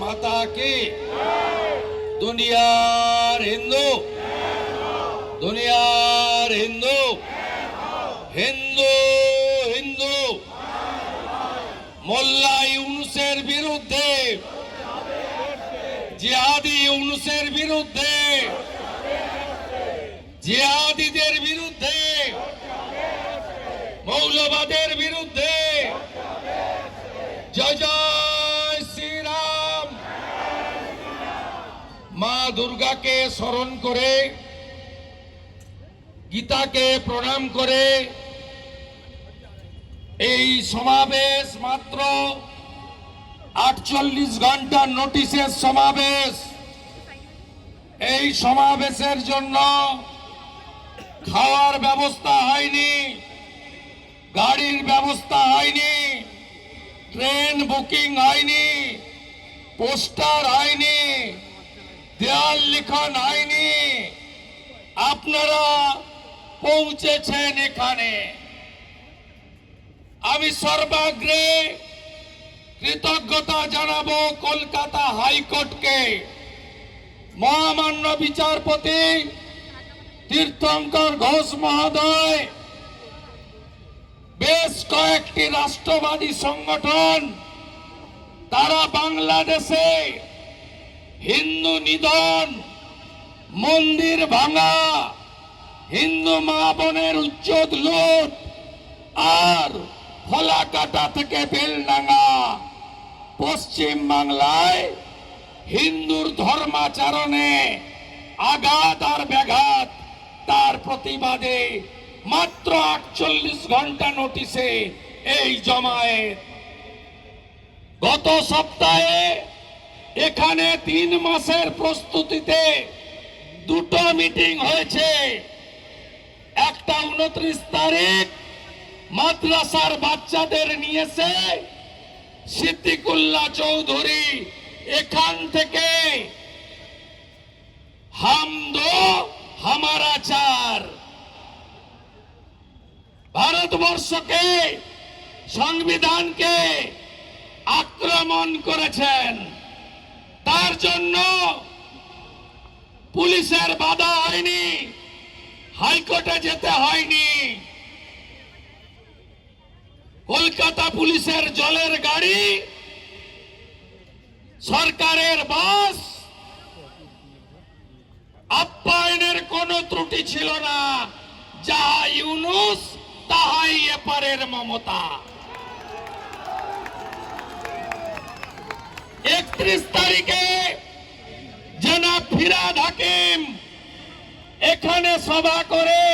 মাতা কি দুনিয়ার হিন্দু। দুনিয়ার হিন্দু। হিন্দু হিন্দু। মোল্লা ইউনুসের বিরুদ্ধে। জিহাদি ইউনুসের বিরুদ্ধে। জিহাদিদের বিরুদ্ধে। মৌলবাদের বিরুদ্ধে। জয় জয়। মা দুর্গাকে স্মরণ করে, গীতাকে প্রণাম করে, এই সমাবেশ মাত্র আটচল্লিশ ঘণ্টার নোটিশের সমাবেশ। এই সমাবেশের জন্য খাওয়ার ব্যবস্থা হয়নি, গাড়ির ব্যবস্থা হয়নি, ট্রেন বুকিং হয়নি, পোস্টার হয়নি দেয়াল লিখন হয়নি আপনারা পৌঁছেছেন এখানে আমি সর্বাগ্রে কৃতজ্ঞতা জানাব কলকাতা হাইকোর্টকে মহামান্য বিচারপতি তীর্থঙ্কর ঘোষ মহোদয় বেশ কয়েকটি রাষ্ট্রবাদী সংগঠন তারা বাংলাদেশে হিন্দু নিধন, মন্দির ভাঙা, হিন্দু মা বোনের উচ্চদ লুট, আর ফলাকাটা থেকে বেলডাঙ্গা পশ্চিম বাংলায় হিন্দুর ধর্মাচরণে আঘাত আর ব্যাঘাত, তার প্রতিবাদে মাত্র আটচল্লিশ ঘণ্টা নোটিশে এই জমায়েত। গত সপ্তাহে এখানে তিন মাসের প্রস্তুতিতে দুটো মিটিং হয়েছে। একটা উনত্রিশ তারিখ মাদ্রাসার বাচ্চাদের নিয়েছে সিদ্দিকুল্লাহ চৌধুরী। এখান থেকে হাম দো হামারা চার। ভারতবর্ষকে, সংবিধানকে আক্রমণ করেছেন। তার জন্য পুলিশের বাধা হয়নি, হাইকোর্টে যেতে হয়নি। কলকাতা পুলিশের জলের গাড়ি, সরকারের বাস, আপ্যায়নের কোনো ত্রুটি ছিল না। যাহা ইউনুস, তাহাই এপারের মমতা। একত্রিশ তারিখে জনাব ফিরাদ হাকিম এখানে সভা করে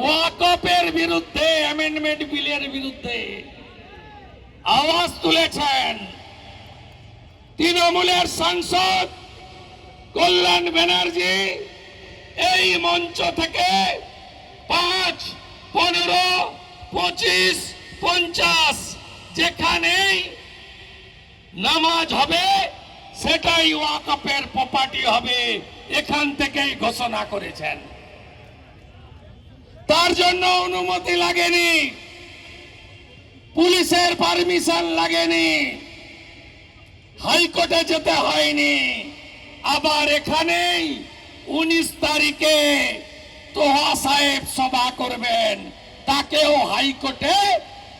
ওয়াকপের বিরুদ্ধে অ্যামেন্ডমেন্ট বিলের বিরুদ্ধে আওয়াজ তুলেছেন তৃণমূলের সাংসদ কল্যাণ ব্যানার্জি। এই মঞ্চ থেকে পাঁচ, পনেরো, পঁচিশ, পঞ্চাশ যেখানেই নামাজ হবে, সেটাই ওয়াকফের প্রপার্টি হবে। এখান থেকেই ঘোষণা করেছেন। তার জন্য অনুমতি লাগেনি। পুলিশের পারমিশন লাগেনি। হাইকোর্টে যেতে হয়নি। আবার এখানেই উনিশ তারিখে তোহা সাহেব সভা করবেন। তাকেও হাইকোর্টে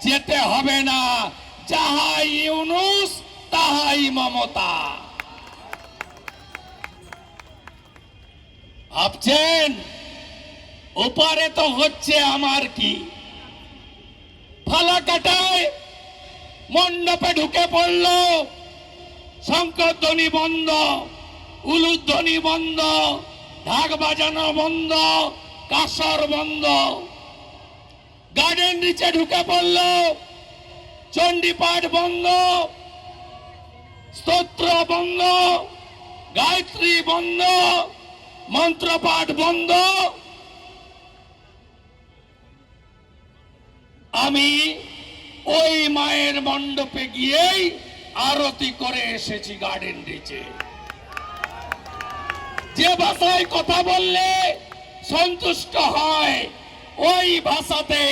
যেতে হবে না। যাহাই ইউনুস তাহাই মমতা। ভাবছেন, ওপারে তো হচ্ছে আমার কি? ফালাকাটায় মণ্ডপে ঢুকে পড়ল, শঙ্করধ্বনি বন্ধ, উলুধ্বনি বন্ধ, ঢাক বাজানো বন্ধ, কাসর বন্ধ। গার্ডেন নিচে ঢুকে পড়ল, চণ্ডীপাঠ বন্ধ স্তোত্র বন্ধ গায়ত্রী বন্ধ মন্ত্রপাঠ বন্ধ আমি ওই মায়ের মণ্ডপে গিয়েই আরতি করে এসেছি গার্ডেন রিচে যে ভাষায় কথা বললে সন্তুষ্ট হয়, ওই ভাষাতে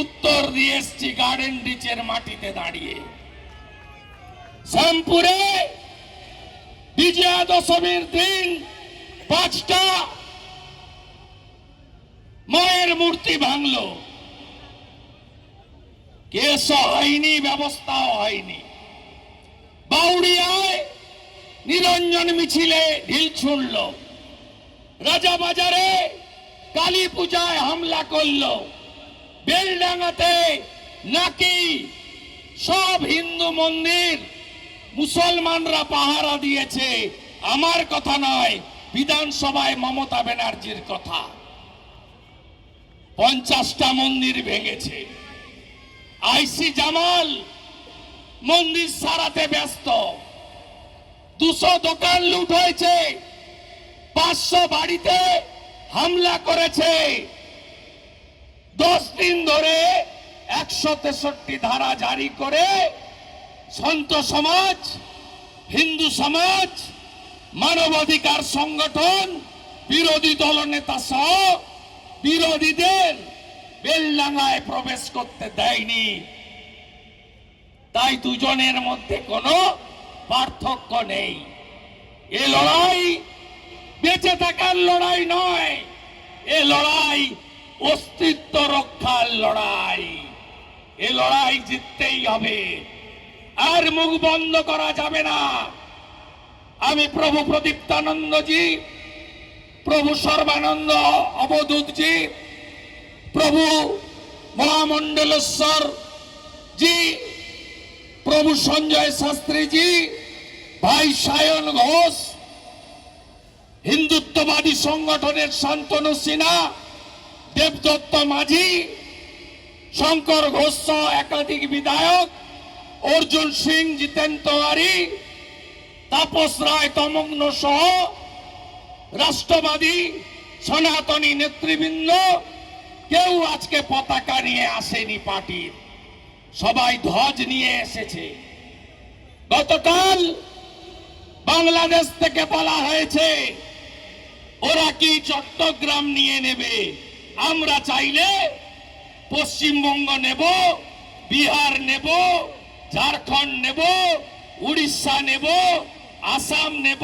উত্তর দিয়ে এসছি গার্ডেন রিচের মাটিতে দাঁড়িয়ে। শ্যামপুরে বিজয়া দশমীর দিন পাঁচটা মায়ের মূর্তি ভাঙলো। কেস হয়নি, ব্যবস্থাও হয়নি। বাউড়িয়ায় নিরঞ্জন মিছিলে ঢিল ছুড়ল। রাজাবাজারে কালী পূজায় হামলা করল। বেলডাঙ্গাতে নাকি সব হিন্দু মন্দির মুসলমানরা পাহারা দিয়েছে। আমার কথা নয়, বিধানসভায় মমতা ব্যানার্জির কথা। পঞ্চাশটা মন্দির ভেঙেছে। আইসি জামাল মন্দির সারাতে ব্যস্ত। দুশো দোকান লুট হয়েছে। পাঁচশো বাড়িতে হামলা করেছে। দশ দিন ধরে একশো তেষট্টি ধারা জারি করে সন্ত সমাজ, হিন্দু সমাজ, মানবাধিকার সংগঠন, বিরোধী দলনেতা সহ বিরোধীদের বেলডাঙ্গায় প্রবেশ করতে দেয়নি। তাই দুজনের মধ্যে কোনো পার্থক্য নেই। এ লড়াই বেঁচে থাকার লড়াই নয়, এ লড়াই অস্তিত্ব রক্ষার লড়াই। এ লড়াই জিততেই হবে। আর মুখ বন্ধ করা যাবে না। আমি প্রভু প্রদীপ্তানন্দজি, প্রভু সর্বানন্দ অবধূতজি, প্রভু মহামণ্ডলেশ্বর জি, প্রভু সঞ্জয় শাস্ত্রীজি, ভাই সায়ন ঘোষ, হিন্দুত্ববাদী সংগঠনের শান্তনু সিনহা, দেবদত্ত মাঝি, শঙ্কর ঘোষ একাধিক বিধায়ক অর্জুন সিং জিতেন তেওয়ারি তাপস রায় তমগ্ন সহ রাষ্ট্রবাদী সনাতনী নেতৃবৃন্দ, কেউ আজকে পতাকা নিয়ে আসেনি পার্টির। সবাই ধ্বজ নিয়ে এসেছে। গতকাল বাংলাদেশ থেকে বলা হয়েছে, ওরা কি চট্টগ্রাম নিয়ে নেবে? আমরা চাইলে পশ্চিমবঙ্গ নেব, বিহার নেব ঝাড়খণ্ড নেব, উড়িষ্যা নেব, আসাম নেব,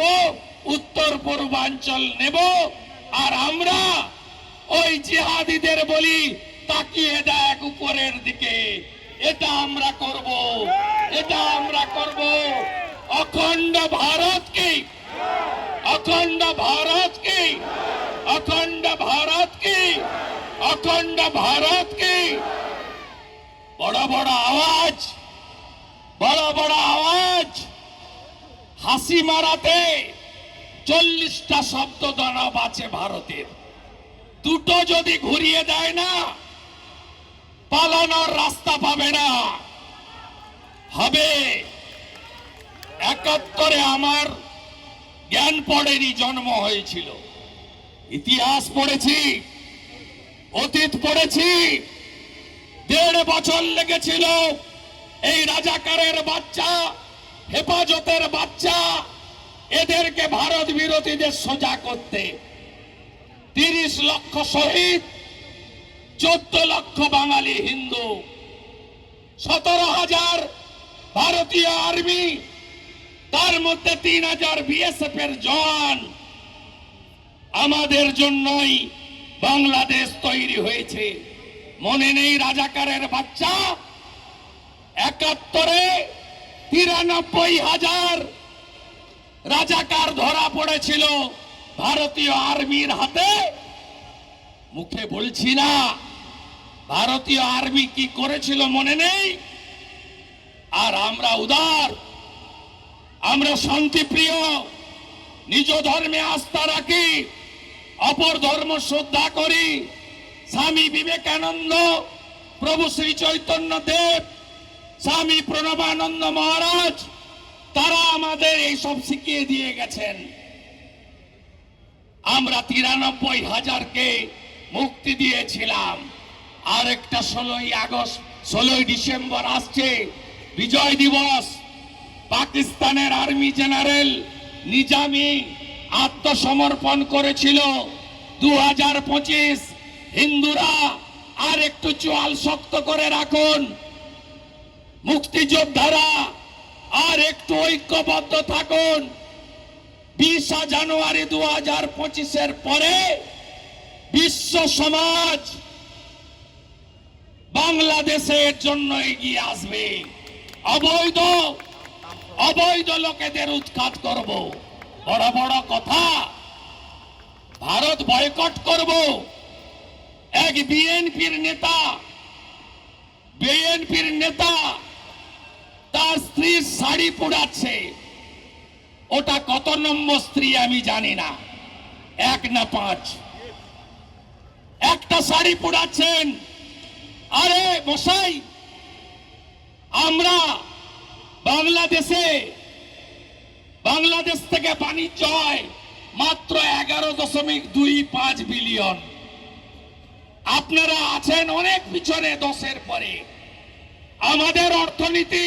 উত্তর পূর্বাঞ্চল নেব, আর আমরা ওই জিহাদিদের বলি, তাকিয়ে দেখ উপরের দিকে। এটা আমরা করব, এটা আমরা করব। অখণ্ড ভারতকে অখণ্ড ভারতকে অখণ্ড ভারতকে অখণ্ড ভারতকে বড় বড় আওয়াজ। বড় বড় আওয়াজ। হাসি মারাতে চল্লিশটা শব্দ দানব আছে ভারতের। দুটো যদি ঘুরিয়ে দেয় না, পালানোর রাস্তা পাবে না। হবে। একাত্তরে আমার জ্ঞান পড়েনি, জন্ম হয়েছিল। ইতিহাস পড়েছি, অতীত পড়েছি, দেড় বছর লেগেছিল। এই রাজাকারের বাচ্চা, হেফাজতের বাচ্চা, এদেরকে ভারত বিরোধীদের সোজা করতে। তিরিশ লক্ষ শহীদ, চোদ্দ লক্ষ বাঙালি হিন্দু, সতেরো হাজার ভারতীয় আর্মি, তার মধ্যে তিন হাজার বিএসএফ এর জওয়ান। আমাদের জন্যই বাংলাদেশ তৈরি হয়েছে। মনে নেই রাজাকারের বাচ্চা? একাত্তরে তিরানব্বই হাজার রাজাকার ধরা পড়েছিল ভারতীয় আর্মির হাতে। মুখে বলছি না, ভারতীয় আর্মি কি করেছিল মনে নেই? আর আমরা উদার, আমরা শান্তিপ্রিয়, নিজ ধর্মে আস্থা রাখি, অপর ধর্ম শ্রদ্ধা করি। স্বামী বিবেকানন্দ, প্রভু শ্রী চৈতন্য দেব স্বামী প্রণবানন্দ মহারাজ, তারা আমাদের এইসব শিখিয়ে দিয়ে গেছেন। আমরা তিরানব্বই হাজারকে মুক্তি দিয়েছিলাম। আর একটা ষোলোই আগস্ট, ষোলোই ডিসেম্বর আসছে, বিজয় দিবস। পাকিস্তানের আর্মি জেনারেল নিজামি আত্মসমর্পণ করেছিল। দু হাজার পঁচিশ, হিন্দুরা আর একটু চোয়াল শক্ত করে রাখুন। মুক্তিযোদ্ধারা, আর একটু ঐক্যবদ্ধ থাকুন। বিশা জানুয়ারি দু হাজার পঁচিশের পরে বিশ্ব সমাজ বাংলাদেশের জন্য এগিয়ে আসবে। অবৈধ অবৈধ লোকেদের উৎখাত করব। বড় বড় কথা, ভারত বয়কট করব। এক বিএনপির নেতা বিএনপির নেতা তার স্ত্রীর শাড়ি পোড়াচ্ছে। ওটা কত নম্বর স্ত্রী আমি জানি না। এক না পাঁচ। একটা শাড়ি পোড়াচ্ছেন। আরে মশাই, আমরা বাংলাদেশে, বাংলাদেশ থেকে বাণিজ্য হয় মাত্র এগারো দশমিক দুই পাঁচ বিলিয়ন। আপনারা আছেন অনেক পিছনে দশের পরে। আমাদের অর্থনীতি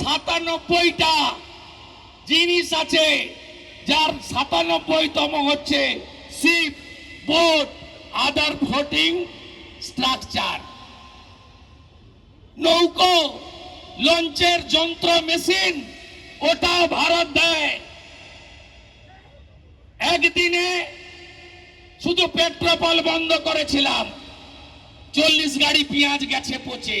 সাতানব্বইটা জিনিস আছে, যার সাতানব্বইতম হচ্ছে ship, boat other floating structure নৌকো, লঞ্চের যন্ত্র, মেশিন ওটাও ভারত দেয়। একদিনে শুধু পেট্রোপল বন্ধ করেছিলাম, চল্লিশ গাড়ি পেঁয়াজ গেছে পচে।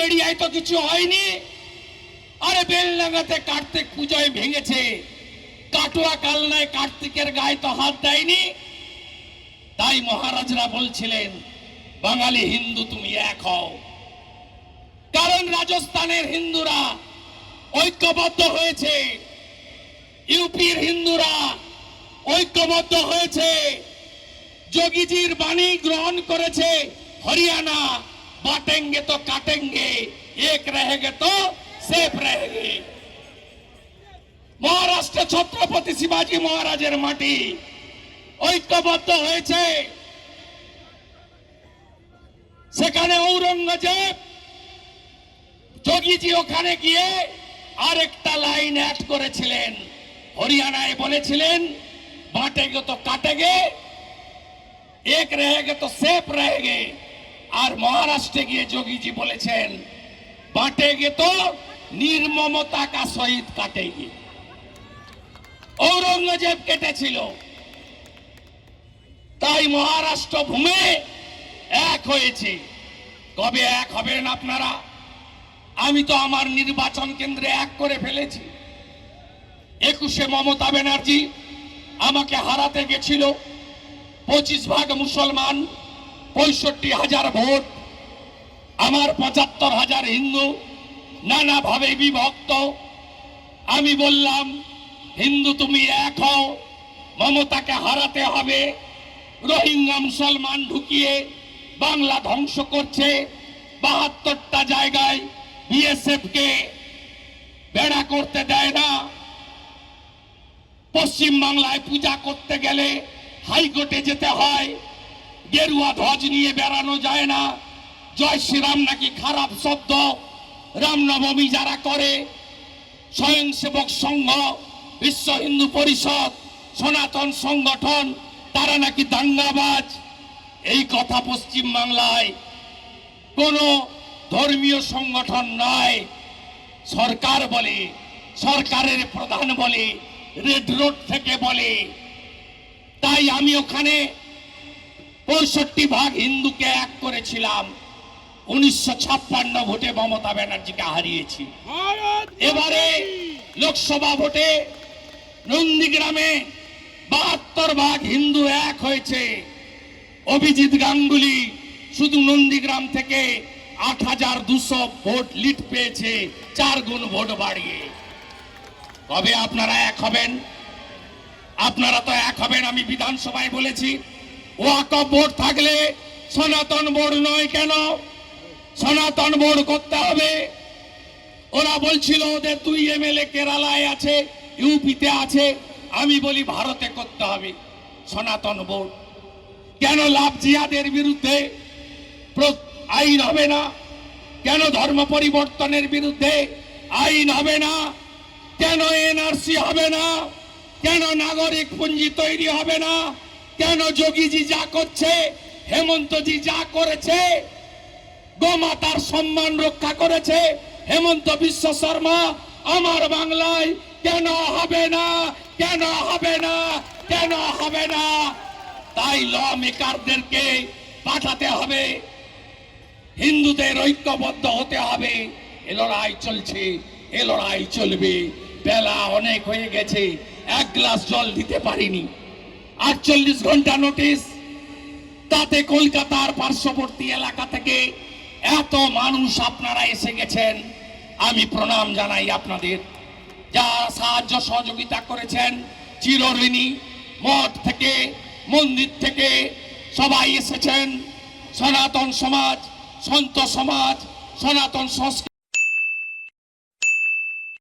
উলবেড়িয়ায় তো কিছু হয়নি। আরে বেলডাঙ্গাতে কার্তিক পুজোয় ভেঙেছে। কাটুয়া কালনায় কার্তিকের গায়ে তো হাত দেয়নি। তাই মহারাজরা বলছিলেন, বাঙালি হিন্দু তুমি এক হও। কারণ রাজস্থানের হিন্দুরা ঐক্যবদ্ধ হয়েছে। ইউপির হিন্দুরা ঐক্যবদ্ধ হয়েছে। যোগীজির বাণী গ্রহণ করেছে হরিয়ানা। বাটেঙ্গে তো কাটেঙ্গে এক रहेंगे তো সেফ रहेंगे মহারাষ্ট্র ছত্রপতি শিবাজী মহারাজের মাটি ঐক্যবদ্ধ হয়েছে সেখানে ঔরঙ্গজেব যোগীজি ওখানে গিয়ে আরেকটা লাইন অ্যাড করেছিলেন হরিয়ানায় বলেছিলেন বাটেগে তো কাটেগে এক रहेगे তো সেফ रहेगे আর মহারাষ্ট্রে গিয়ে যোগীজি বলেছেন বাটেগে তো, নির্মমতা কা সহিত কাটেগে ঔরঙ্গজেব কেটেছিল। তাই মহারাষ্ট্র ভূমে এক হয়েছে। কবে এক হবেন আপনারা? আমি তো আমার নির্বাচন কেন্দ্রে এক করে ফেলেছি। একুশে মমতা ব্যানার্জি আমাকে হারাতে গেছিল। পঁচিশ ভাগ মুসলমান পঁয়ষট্টি হাজার ভোট। আমার পঁচাত্তর হাজার হিন্দু নানাভাবে বিভক্ত। আমি বললাম, হিন্দু তুমি এক হও, মমতাকে হারাতে হবে। রোহিঙ্গা মুসলমান ঢুকিয়ে বাংলা ধ্বংস করছে বাহাত্তরটা জায়গায় বিএসএফ কে বেড়া করতে দেয় না। পশ্চিম বাংলায় পূজা করতে গেলে হাইকোর্টে যেতে হয়। গেরুয়া ধ্বজ নিয়ে বেড়ানো যায় না। জয় শ্রীরাম নাকি খারাপ শব্দ? রামনবমী যারা করে, স্বয়ংসেবক সংঘ, বিশ্ব হিন্দু পরিষদ, সনাতন সংগঠন, তারা নাকি দাঙ্গাবাজ? এই কথা পশ্চিম বাংলায় কোনো ধর্মীয় সংগঠন নয় সরকার বলে, সরকারের প্রধান বলে, রেড রোড থেকে বলে। তাই আমি ওখানে পঁয়ষট্টি ভাগ হিন্দুকে এক করেছিলাম। উনিশশো ছাপ্পান্ন ভোটে মমতা ব্যানার্জিকে হারিয়েছি। এবারে লোকসভা ভোটে নন্দীগ্রামে বাহাত্তর ভাগ হিন্দু এক হয়েছে। অভিজিৎ গাঙ্গুলি শুধু নন্দীগ্রাম থেকে আট হাজার দুশো ভোট লিড পেয়েছে চার গুণ ভোট বাড়িয়ে। কবে আপনারা এক হবেন? আপনারা তো এক হবেন আমি বিধানসভায় বলেছি। ওয়াকফ বোর্ড থাকলে সনাতন বোর্ড নয় কেন? সনাতন বোর্ড করতে হবে। ওরা বলছিল ওদের দুই এমএলএ কেরালায় আছে, ইউপিতে আছে। আমি বলি ভারতে করতে হবে সনাতন বোর্ড। কেন লাভ জিয়াদের বিরুদ্ধে আইন হবে না? কেন ধর্ম পরিবর্তনের বিরুদ্ধে আইন হবে না? কেন এনআরসি হবে না? কেন নাগরিক পুঞ্জি তৈরি হবে না? কেন যোগীজি যা করছে, হেমন্তজি যা করেছে, গোমাতার সম্মান রক্ষা করেছে, হেমন্ত বিশ্ব শর্মা, আমার বাংলায় কেন হবে না, কেন হবে না, কেন হবে না? তাই ল মেকারদেরকে পাঠাতে হবে। হিন্দুদের ঐক্যবদ্ধ হতে হবে। এ লড়াই চলছে, এ লড়াই চলবে। বেলা অনেক হয়ে গেছে, এক গ্লাস জল দিতে পারিনি। আটচল্লিশ ঘণ্টা নোটিশ তাতে কলকাতার পার্শ্ববর্তী এলাকা থেকে এত মানুষ আপনারা এসে গেছেন। আমি প্রণাম জানাই আপনাদের। যা সাহায্য সহযোগিতা করেছেন চিরঋণী মঠ থেকে, মন্দির থেকে সবাই এসেছেন। সনাতন সমাজ, সন্ত সমাজ, সনাতন সংস্কৃতি